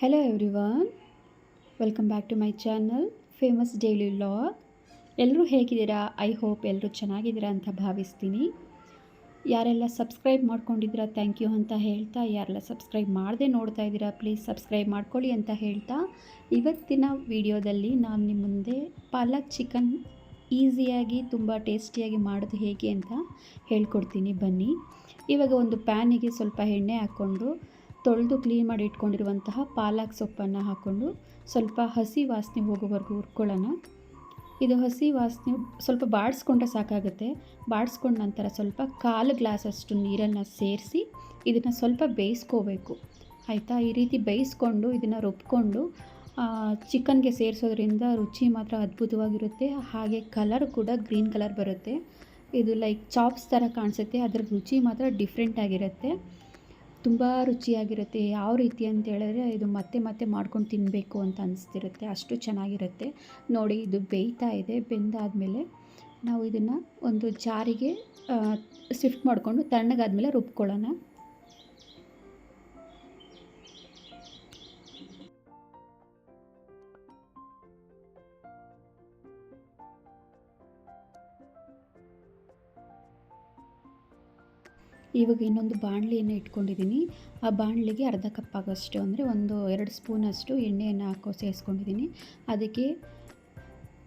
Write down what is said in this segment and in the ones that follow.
Hello everyone welcome back to my channel famous daily vlog ಎಲ್ಲರೂ ಹೇಗಿದ್ದೀರಾ? I hope ಎಲ್ಲರೂ ಚೆನ್ನಾಗಿದ್ದೀರಾ ಅಂತ ಭಾವಿಸ್ತೀನಿ. ಯಾರೆಲ್ಲ ಸಬ್ಸ್ಕ್ರೈಬ್ ಮಾಡ್ಕೊಂಡಿದ್ದೀರಾ ಥ್ಯಾಂಕ್ ಯು ಅಂತ ಹೇಳ್ತಾ, ಯಾರೆಲ್ಲ ಸಬ್ಸ್ಕ್ರೈಬ್ ಮಾಡದೆ ನೋಡ್ತಾ ಇದ್ದೀರಾ ಪ್ಲೀಸ್ ಸಬ್ಸ್ಕ್ರೈಬ್ ಮಾಡ್ಕೊಳ್ಳಿ ಅಂತ ಹೇಳ್ತಾ, ಇವತ್ತಿನ ವಿಡಿಯೋದಲ್ಲಿ ನಾನು ನಿಮ್ಮ ಮುಂದೆ ಪಾಲಕ್ ಚಿಕನ್ ಈಸಿಯಾಗಿ ತುಂಬ ಟೇಸ್ಟಿಯಾಗಿ ಮಾಡೋದು ಹೇಗೆ ಅಂತ ಹೇಳ್ಕೊಡ್ತೀನಿ. ಬನ್ನಿ. ಇವಾಗ ಒಂದು ಪ್ಯಾನಿಗೆ ಸ್ವಲ್ಪ ಎಣ್ಣೆ ಹಾಕ್ಕೊಂಡು ತೊಳೆದು ಕ್ಲೀನ್ ಮಾಡಿ ಇಟ್ಕೊಂಡಿರುವಂತಹ ಪಾಲಕ್ ಸೊಪ್ಪನ್ನು ಹಾಕ್ಕೊಂಡು ಸ್ವಲ್ಪ ಹಸಿ ವಾಸನೆ ಹೋಗೋವರೆಗೂ ಹುರ್ಕೊಳ್ಳೋಣ. ಇದು ಹಸಿ ವಾಸನೆ ಸ್ವಲ್ಪ ಬಾಡಿಸ್ಕೊಂಡ್ರೆ ಸಾಕಾಗುತ್ತೆ. ಬಾಡಿಸ್ಕೊಂಡ ನಂತರ ಸ್ವಲ್ಪ ಕಾಲು ಗ್ಲಾಸಷ್ಟು ನೀರನ್ನು ಸೇರಿಸಿ ಇದನ್ನು ಸ್ವಲ್ಪ ಬೇಯಿಸ್ಕೋಬೇಕು. ಆಯಿತಾ? ಈ ರೀತಿ ಬೇಯಿಸ್ಕೊಂಡು ಇದನ್ನು ರುಬ್ಕೊಂಡು ಚಿಕನ್ಗೆ ಸೇರಿಸೋದ್ರಿಂದ ರುಚಿ ಮಾತ್ರ ಅದ್ಭುತವಾಗಿರುತ್ತೆ. ಹಾಗೆ ಕಲರ್ ಕೂಡ ಗ್ರೀನ್ ಕಲರ್ ಬರುತ್ತೆ. ಇದು ಲೈಕ್ ಚಾಪ್ಸ್ ಥರ ಕಾಣಿಸುತ್ತೆ. ಅದರ ರುಚಿ ಮಾತ್ರ ಡಿಫ್ರೆಂಟ್ ಆಗಿರುತ್ತೆ. ತುಂಬ ರುಚಿಯಾಗಿರುತ್ತೆ. ಯಾವ ರೀತಿ ಅಂತ ಹೇಳಿದ್ರೆ ಇದು ಮತ್ತೆ ಮತ್ತೆ ಮಾಡ್ಕೊಂಡು ತಿನ್ನಬೇಕು ಅಂತ ಅನಿಸ್ತಿರುತ್ತೆ. ಅಷ್ಟು ಚೆನ್ನಾಗಿರುತ್ತೆ. ನೋಡಿ, ಇದು ಬೇಯ್ತಾ ಇದೆ. ಬೆಂದಾದಮೇಲೆ ನಾವು ಇದನ್ನು ಒಂದು ಜಾರಿಗೆ ಶಿಫ್ಟ್ ಮಾಡಿಕೊಂಡು ತಣ್ಣಗಾದ್ಮೇಲೆ ರುಬ್ಕೊಳ್ಳೋಣ. ಇವಾಗ ಇನ್ನೊಂದು ಬಾಣಲಿಯನ್ನು ಇಟ್ಕೊಂಡಿದ್ದೀನಿ. ಆ ಬಾಣಲಿಗೆ ಅರ್ಧ ಕಪ್ ಆಗೋಷ್ಟು ಅಂದರೆ ಒಂದು ಎರಡು ಸ್ಪೂನಷ್ಟು ಎಣ್ಣೆಯನ್ನು ಹಾಕೋ ಸೇರಿಸ್ಕೊಂಡಿದ್ದೀನಿ ಅದಕ್ಕೆ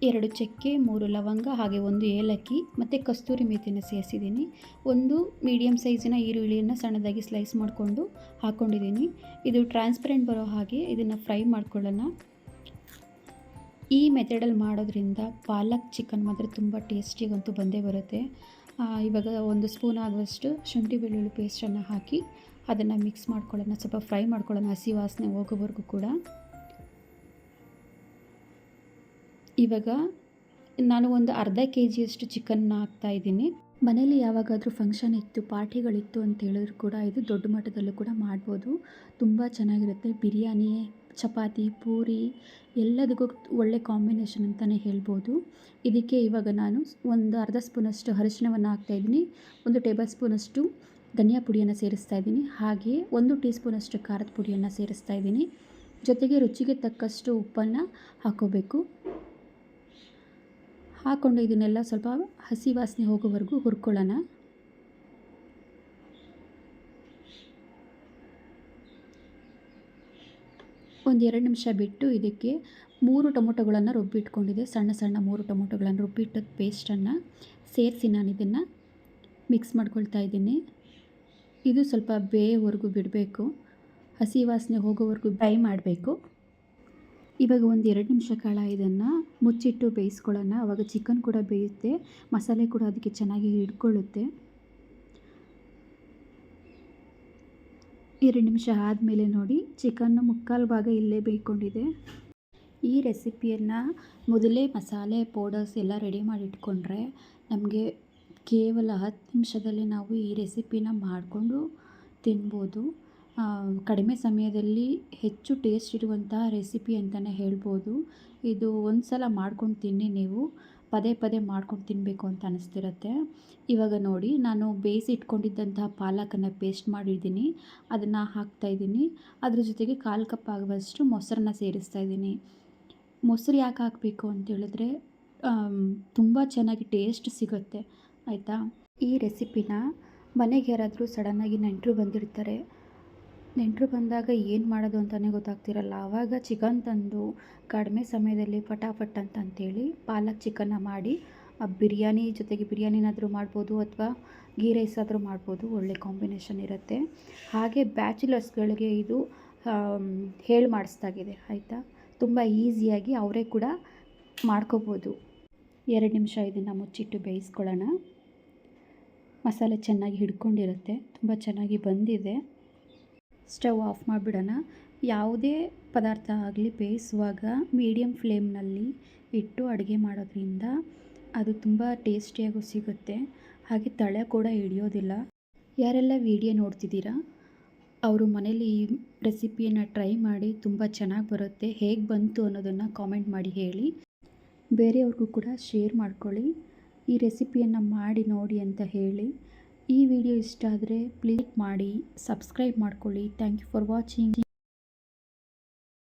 ಎರಡು ಚಕ್ಕೆ, ಮೂರು ಲವಂಗ, ಹಾಗೆ ಒಂದು ಏಲಕ್ಕಿ ಮತ್ತು ಕಸ್ತೂರಿ ಮೇಥಿಯನ್ನು ಸೇರಿಸಿದ್ದೀನಿ ಒಂದು ಮೀಡಿಯಮ್ ಸೈಜಿನ ಈರುಳ್ಳಿಯನ್ನು ಸಣ್ಣದಾಗಿ ಸ್ಲೈಸ್ ಮಾಡಿಕೊಂಡು ಹಾಕ್ಕೊಂಡಿದ್ದೀನಿ ಇದು ಟ್ರಾನ್ಸ್ಪರೆಂಟ್ ಬರೋ ಹಾಗೆ ಇದನ್ನು ಫ್ರೈ ಮಾಡ್ಕೊಳ್ಳೋಣ. ಈ ಮೆಥಡಲ್ಲಿ ಮಾಡೋದ್ರಿಂದ ಪಾಲಕ್ ಚಿಕನ್ ಮಾತ್ರ ತುಂಬ ಟೇಸ್ಟಿಗಂತೂ ಬಂದೇ ಬರುತ್ತೆ. ಇವಾಗ ಒಂದು ಸ್ಪೂನ್ ಆಗುವಷ್ಟು ಶುಂಠಿ ಬೆಳ್ಳುಳ್ಳಿ ಪೇಸ್ಟನ್ನು ಹಾಕಿ ಅದನ್ನು ಮಿಕ್ಸ್ ಮಾಡ್ಕೊಳ್ಳೋಣ, ಸ್ವಲ್ಪ ಫ್ರೈ ಮಾಡ್ಕೊಳ್ಳೋಣ ಹಸಿ ವಾಸನೆ ಹೋಗೋವರೆಗೂ ಕೂಡ. ಇವಾಗ ನಾನು ಒಂದು ಅರ್ಧ ಕೆ ಜಿಯಷ್ಟು ಚಿಕನ್ನ ಹಾಕ್ತಾಯಿದ್ದೀನಿ ಮನೇಲಿ ಯಾವಾಗಾದರೂ ಫಂಕ್ಷನ್ ಇತ್ತು ಪಾರ್ಟಿಗಳಿತ್ತು ಅಂತ ಹೇಳಿದ್ರು ಕೂಡ ಇದು ದೊಡ್ಡ ಮಟ್ಟದಲ್ಲೂ ಕೂಡ ಮಾಡ್ಬೋದು. ತುಂಬ ಚೆನ್ನಾಗಿರುತ್ತೆ. ಬಿರಿಯಾನಿ, ಚಪಾತಿ, ಪೂರಿ ಎಲ್ಲದಕ್ಕೂ ಒಳ್ಳೆ ಕಾಂಬಿನೇಷನ್ ಅಂತಲೇ ಹೇಳ್ಬೋದು. ಇದಕ್ಕೆ ಇವಾಗ ನಾನು ಒಂದು ಅರ್ಧ ಸ್ಪೂನಷ್ಟು ಅರಿಶಿಣವನ್ನು ಹಾಕ್ತಾಯಿದ್ದೀನಿ ಒಂದು ಟೇಬಲ್ ಸ್ಪೂನಷ್ಟು ಧನಿಯಾ ಪುಡಿಯನ್ನು ಸೇರಿಸ್ತಾ ಇದ್ದೀನಿ. ಹಾಗೆಯೇ ಒಂದು ಟೀ ಸ್ಪೂನಷ್ಟು ಖಾರದ ಪುಡಿಯನ್ನು ಸೇರಿಸ್ತಾ ಇದ್ದೀನಿ. ಜೊತೆಗೆ ರುಚಿಗೆ ತಕ್ಕಷ್ಟು ಉಪ್ಪನ್ನು ಹಾಕೋಬೇಕು ಹಾಕ್ಕೊಂಡು ಇದನ್ನೆಲ್ಲ ಸ್ವಲ್ಪ ಹಸಿ ವಾಸನೆ ಹೋಗೋವರೆಗೂ ಹುರ್ಕೊಳ್ಳೋಣ. ಒಂದು ಎರಡು ನಿಮಿಷ ಬಿಟ್ಟು ಇದಕ್ಕೆ ಮೂರು ಟೊಮೊಟೊಗಳನ್ನು ರುಬ್ಬಿಟ್ಕೊಂಡಿದೆ ಸಣ್ಣ ಸಣ್ಣ ಮೂರು ಟೊಮೊಟೊಗಳನ್ನು ರುಬ್ಬಿಟ್ಟದ ಪೇಸ್ಟನ್ನು ಸೇರಿಸಿ ನಾನು ಇದನ್ನು ಮಿಕ್ಸ್ ಮಾಡ್ಕೊಳ್ತಾ ಇದ್ದೀನಿ. ಇದು ಸ್ವಲ್ಪ ಬೇಯವರೆಗೂ ಬಿಡಬೇಕು. ಹಸಿ ವಾಸನೆ ಹೋಗೋವರೆಗೂ ಫ್ರೈ ಮಾಡಬೇಕು. ಇವಾಗ ಒಂದು ಎರಡು ನಿಮಿಷ ಕಾಲ ಇದನ್ನು ಮುಚ್ಚಿಟ್ಟು ಬೇಯಿಸ್ಕೊಳ್ಳೋಣ. ಆವಾಗ ಚಿಕನ್ ಕೂಡ ಬೇಯುತ್ತೆ, ಮಸಾಲೆ ಕೂಡ ಅದಕ್ಕೆ ಚೆನ್ನಾಗಿ ಹಿಡ್ಕೊಳ್ಳುತ್ತೆ. ಎರಡು ನಿಮಿಷ ಆದಮೇಲೆ ನೋಡಿ ಚಿಕನ್ನು ಮುಕ್ಕಾಲು ಭಾಗ ಇಲ್ಲೇ ಬೇಯ್ಕೊಂಡಿದೆ. ಈ ರೆಸಿಪಿಯನ್ನು ಮೊದಲೇ ಮಸಾಲೆ ಪೌಡರ್ಸ್ ಎಲ್ಲ ರೆಡಿ ಮಾಡಿ ಇಟ್ಕೊಂಡ್ರೆ ನಮಗೆ ಕೇವಲ ಹತ್ತು ನಿಮಿಷದಲ್ಲಿ ನಾವು ಈ ರೆಸಿಪಿನ ಮಾಡಿಕೊಂಡು ತಿನ್ಬೋದು. ಕಡಿಮೆ ಸಮಯದಲ್ಲಿ ಹೆಚ್ಚು ಟೇಸ್ಟ್ ಇರುವಂತಹ ರೆಸಿಪಿ ಅಂತಲೇ ಹೇಳ್ಬೋದು. ಇದು ಒಂದು ಸಲ ಮಾಡ್ಕೊಂಡು ತಿನ್ನಿ ನೀವು. ಪದೇ ಪದೇ ಮಾಡ್ಕೊಂಡು ತಿನ್ನಬೇಕು ಅಂತ ಅನಿಸ್ತಿರುತ್ತೆ. ಇವಾಗ ನೋಡಿ, ನಾನು ಬೇಯಿಸಿ ಇಟ್ಕೊಂಡಿದ್ದಂತಹ ಪಾಲಕನ್ನು ಪೇಸ್ಟ್ ಮಾಡಿದ್ದೀನಿ. ಅದನ್ನು ಹಾಕ್ತಾಯಿದ್ದೀನಿ ಅದ್ರ ಜೊತೆಗೆ ಕಾಲು ಕಪ್ ಆಗುವಷ್ಟು ಮೊಸರನ್ನ ಸೇರಿಸ್ತಾ ಇದ್ದೀನಿ. ಮೊಸರು ಯಾಕೆ ಹಾಕಬೇಕು ಅಂತೇಳಿದ್ರೆ ತುಂಬ ಚೆನ್ನಾಗಿ ಟೇಸ್ಟ್ ಸಿಗುತ್ತೆ. ಆಯಿತಾ? ಈ ರೆಸಿಪಿನ ಮನೆಗೆ ಯಾರಾದರೂ ಸಡನ್ನಾಗಿ ನೆಂಟರು ಬಂದಿರ್ತಾರೆ ನೆಂಟರು ಬಂದಾಗ ಏನು ಮಾಡೋದು ಅಂತಲೇ ಗೊತ್ತಾಗ್ತಿರಲ್ಲ. ಆವಾಗ ಚಿಕನ್ ತಂದು ಕಡಿಮೆ ಸಮಯದಲ್ಲಿ ಫಟಾಫಟ್ ಅಂತ ಅಂತೇಳಿ ಪಾಲಕ್ ಚಿಕನ್ನ ಮಾಡಿ ಬಿರಿಯಾನಿ ಜೊತೆಗೆ ಬಿರಿಯಾನಿನಾದರೂ ಮಾಡ್ಬೋದು ಅಥವಾ ಗೀ ರೈಸ್ ಆದರೂ ಮಾಡ್ಬೋದು. ಒಳ್ಳೆ ಕಾಂಬಿನೇಷನ್ ಇರುತ್ತೆ. ಹಾಗೆ ಬ್ಯಾಚುಲರ್ಸ್ಗಳಿಗೆ ಇದು ಹೇಳಿ ಮಾಡಿಸ್ದಾಗಿದೆ, ಆಯಿತಾ? ತುಂಬ ಈಸಿಯಾಗಿ ಅವರೇ ಕೂಡ ಮಾಡ್ಕೋಬೋದು. ಎರಡು ನಿಮಿಷ ಇದನ್ನು ಮುಚ್ಚಿಟ್ಟು ಬೇಯಿಸ್ಕೊಳ್ಳೋಣ. ಮಸಾಲೆ ಚೆನ್ನಾಗಿ ಹಿಡ್ಕೊಂಡಿರುತ್ತೆ. ತುಂಬ ಚೆನ್ನಾಗಿ ಬಂದಿದೆ. ಸ್ಟವ್ ಆಫ್ ಮಾಡಿಬಿಡೋಣ. ಯಾವುದೇ ಪದಾರ್ಥ ಆಗಲಿ ಬೇಯಿಸುವಾಗ ಮೀಡಿಯಮ್ ಫ್ಲೇಮ್ನಲ್ಲಿ ಇಟ್ಟು ಅಡುಗೆ ಮಾಡೋದ್ರಿಂದ ಅದು ತುಂಬ ಟೇಸ್ಟಿಯಾಗೂ ಸಿಗುತ್ತೆ. ಹಾಗೆ ತಳೆ ಕೂಡ ಹಿಡಿಯೋದಿಲ್ಲ. ಯಾರೆಲ್ಲ ವಿಡಿಯೋ ನೋಡ್ತಿದ್ದೀರಾ, ಅವರು ಮನೇಲಿ ಈ ರೆಸಿಪಿಯನ್ನು ಟ್ರೈ ಮಾಡಿ ತುಂಬ ಚೆನ್ನಾಗಿ ಬರುತ್ತೆ. ಹೇಗೆ ಬಂತು ಅನ್ನೋದನ್ನು ಕಾಮೆಂಟ್ ಮಾಡಿ ಹೇಳಿ. ಬೇರೆಯವ್ರಿಗೂ ಕೂಡ ಶೇರ್ ಮಾಡ್ಕೊಳ್ಳಿ. ಈ ರೆಸಿಪಿಯನ್ನು ಮಾಡಿ ನೋಡಿ ಅಂತ ಹೇಳಿ. ಈ ವಿಡಿಯೋ ಇಷ್ಟ ಆದರೆ ಪ್ಲೀಸ್ ಮಾಡಿ ಸಬ್ಸ್ಕ್ರೈಬ್ ಮಾಡ್ಕೊಳ್ಳಿ. Thank you for watching